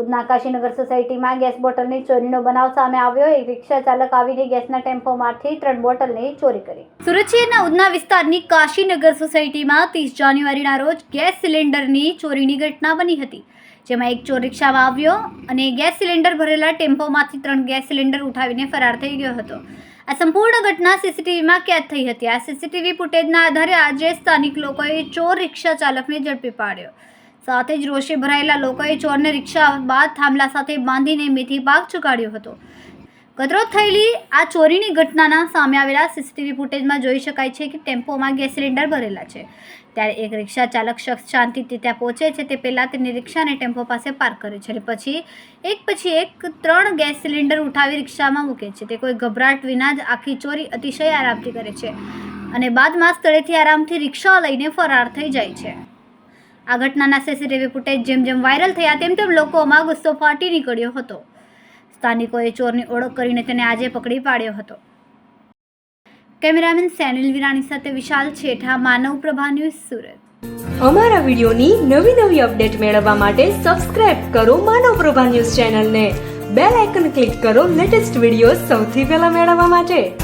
ઉધના કાશીનગર સોસાયટીમાં ગેસ બોટલની ચોરીનો બનાવ સામે આવ્યો. એક રિક્ષા ચાલક આવીને ગેસના ટેમ્પોમાંથી ત્રણ બોટલની ચોરી કરી. સુરત શહેરના ઉધના વિસ્તારની કાશીનગર સોસાયટીમાં ત્રીસ જાન્યુઆરીના રોજ ગેસ સિલિન્ડરની ચોરીની ઘટના બની હતી, જેમાં એક ચોર રિક્ષામાં આવ્યો અને ગેસ સિલિન્ડર ભરેલા ટેમ્પોમાંથી ત્રણ ગેસ સિલિન્ડર ઉઠાવીને ફરાર થઈ ગયો હતો. આ સંપૂર્ણ ઘટના સીસીટીવીમાં કેદ થઈ હતી. આ સીસીટીવી ફૂટેજના આધારે આજે સ્થાનિક લોકોએ ચોર રિક્ષા ચાલકને ઝડપી પાડ્યો. સાથે જ રોષે ભરાયેલા લોકોએ ચોરને રિક્ષા બાદ થાંભલા સાથે બાંધીને મેથી પાક ચુકાડ્યો હતો. ગતરોજ થયેલી આ ચોરીની ઘટનાના સામે આવેલા સીસીટીવી ફૂટેજમાં જોઈ શકાય છે કે ટેમ્પોમાં ગેસ સિલિન્ડર ભરેલા છે. ત્યારે એક રિક્ષા ચાલક શખ્સ શાંતિથી ત્યાં પહોંચે છે તે પહેલાં તેની રિક્ષાને ટેમ્પો પાસે પાર્ક કરે છે અને પછી એક પછી એક ત્રણ ગેસ સિલિન્ડર ઉઠાવી રિક્ષામાં મૂકે છે. તે કોઈ ગભરાટ વિના જ આખી ચોરી અતિશય આરામથી કરે છે અને બાદમાં સ્થળેથી આરામથી રિક્ષા લઈને ફરાર થઈ જાય છે. આ ઘટનાના સીસીટીવી ફૂટેજ જેમ જેમ વાયરલ થયા તેમ તેમ લોકોમાં ગુસ્સો ફાટી નીકળ્યો હતો. સ્થાનિકોએ ચોરની ઓળખ કરીને તેને આજે પકડી પાડ્યો હતો. કેમેરામેન સેનિલ વિરાણી સાથે વિશાલ છેઠા, માનવ પ્રભા ન્યૂઝ સુરત. અમારા વિડીયોની નવી નવી અપડેટ મેળવવા માટે સબસ્ક્રાઇબ કરો માનવ પ્રભા ન્યૂઝ ચેનલને. બેલ આઇકન ક્લિક કરો લેટેસ્ટ વીડિયો સૌથી પહેલા મેળવવા માટે.